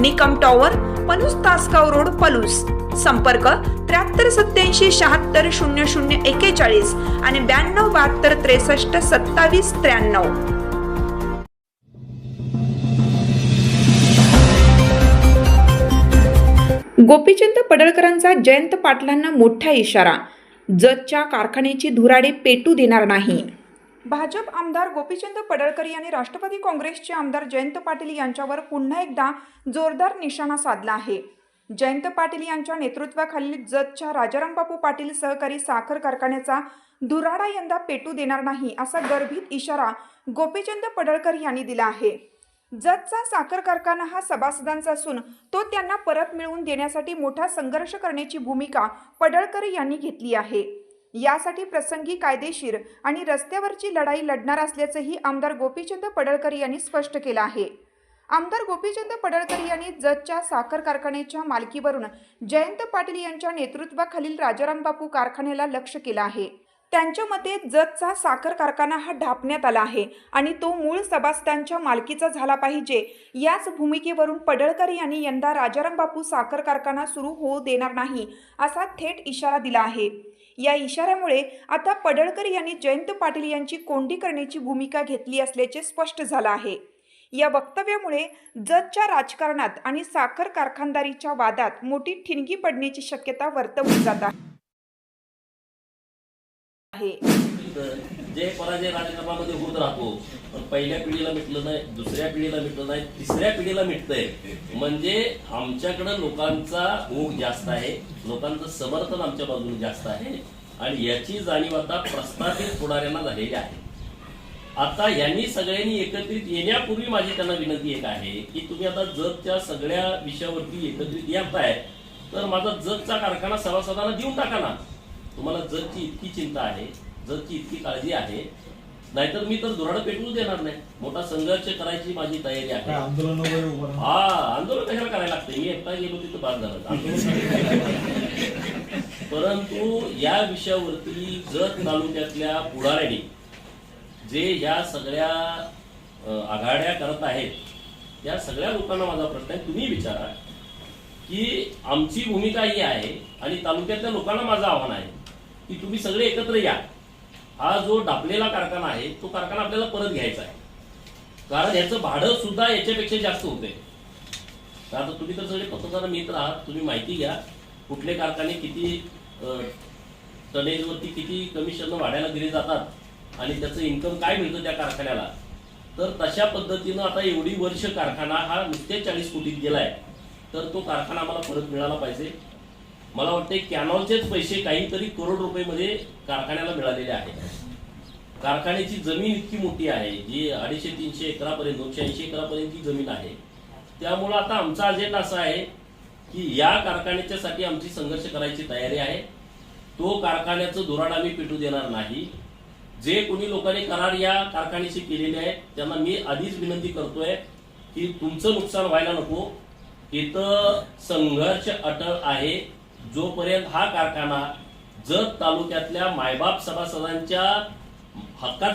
Nikam tower Palus Tasgaon road Palus. संपर्क त्र्याहत्तर सत्याऐंशी शहात्तर शून्य शून्य एकेचाळीस आणि ब्याण्णव बहात्तर त्रेसष्ट सत्तावीस त्र्याण्णव. गोपीचंद पडळकरांचा जयंत पाटलांना मोठा इशारा. जतच्या कारखान्याची धुराडे पेटू देणार नाही. भाजप आमदार गोपीचंद पडळकर यांनी राष्ट्रवादी काँग्रेसचे आमदार जयंत पाटील यांच्यावर पुन्हा एकदा जोरदार निशाणा साधला आहे. जयंत पाटील यांच्या नेतृत्वाखालील जतच्या राजारामबापू पाटील सहकारी साखर कारखान्याचा धुराडा यंदा पेटू देणार नाही असा गर्भित इशारा गोपीचंद पडळकर यांनी दिला आहे. जतचा साखर कारखाना हा सभासदांचा असून तो त्यांना परत मिळवून देण्यासाठी मोठा संघर्ष करण्याची भूमिका पडळकर यांनी घेतली आहे. यासाठी प्रसंगी कायदेशीर आणि रस्त्यावरची लढाई लढणार असल्याचंही आमदार गोपीचंद पडळकर यांनी स्पष्ट केलं आहे. आमदार गोपीचंद पडळकर यांनी जतच्या साखर कारखान्याच्या मालकीवरून जयंत पाटील यांच्या नेतृत्वाखालील राजाराम बापू कारखान्याला लक्ष केलं आहे. त्यांच्या मते जतचा साखर कारखाना हा ढापण्यात आला आहे आणि तो मूळ सभासदांच्या मालकीचा झाला पाहिजे. याच भूमिकेवरून पडळकर यांनी यंदा राजाराम बापू साखर कारखाना सुरू होऊ देणार नाही असा थेट इशारा दिला आहे. या इशाऱ्यामुळे आता पडळकर यांनी जयंत पाटील यांची कोंडी करण्याची भूमिका घेतली असल्याचे स्पष्ट झालं आहे. या वक्तव्यामुळे जतच्या राजकारणात आणि साखर कारखानदारीच्या वादात मोठी ठिणगी पडण्याची शक्यता वर्तवली जात आहे. जे पराजय राजकारणामध्ये होत राहतो पण पहिल्या पिढीला मिटलं नाही दुसऱ्या पिढीला मिटलं नाही तिसऱ्या पिढीला मिटतंय. म्हणजे आमच्याकडं लोकांचा ओघ जास्त आहे लोकांचं समर्थन आमच्या बाजूने जास्त आहे आणि याची जाणीव आता प्रस्थापित पुढाऱ्यांना झालेली आहे. आता यांनी सगळ्यांनी एकत्रित येण्यापूर्वी माझी त्यांना विनंती एक आहे की तुम्ही आता जगच्या सगळ्या विषयावरती एकत्रित येताय तर माझा जगचा कारखाना सभासदांना देऊन टाका ना. तुम्हाला जगची इतकी चिंता आहे जगची इतकी काळजी आहे. नाहीतर मी तर धुराड पेटवूच देणार नाही. मोठा संघर्ष करायची माझी तयारी आहे. आंदोलन? हा आंदोलन कशाला करायला लागते? मी एकटा गेलो तिथं बाद झालं परंतु या विषयावरती जत तालुक्यातल्या पुढाऱ्यांनी जे या सगळ्या आघाड्या करत आहेत त्या सगळ्या लोकांना माझा प्रश्न आहे. तुम्ही विचारा की आमची भूमिका ही आहे आणि तालुक्यातल्या लोकांना माझं आव्हान आहे की तुम्ही सगळे एकत्र या. हा जो डापलेला कारखाना आहे तो कारखाना आपल्याला परत घ्यायचा आहे. कारण याचं भाडं सुद्धा याच्यापेक्षा जास्त होते आता तुम्ही तर सगळे पत्रकार मित्र आहात तुम्ही माहिती घ्या कुठले कारखाने किती टनेजवरती किती कमिशन वाढायला दिले जातात आणि त्याचं इन्कम काय मिळतं त्या कारखान्याला. तर तशा पद्धतीनं आता एवढी वर्ष कारखाना हा नुसते चाळीस कोटीत गेलाय. तर तो कारखाना आम्हाला परत मिळाला पाहिजे. मला वाटते कॅनॉलचेच पैसे काहीतरी करोड रुपयेमध्ये कारखान्याला मिळालेले आहेत. कारखान्याची जमीन इतकी मोठी आहे जी अडीचशे तीनशे एकरापर्यंत दोनशे ऐंशी एकरापर्यंत जमीन आहे. त्यामुळं आता आमचा अजेंडा असा आहे की या कारखान्याच्यासाठी आमची संघर्ष करायची तयारी आहे. तो कारखान्याचं धोरण आम्ही पेटू देणार नाही. जे कोणी लोकांनी करार या कारखान्याशी केलेले आहेत त्यांना मी आधीच विनंती करतोय की तुमचं नुकसान व्हायला नको. इथं संघर्ष अटळ आहे. जोपर्यंत हा कारखाना जत तालुक्यातल्या मायबाप सभासदांच्या हक्काचा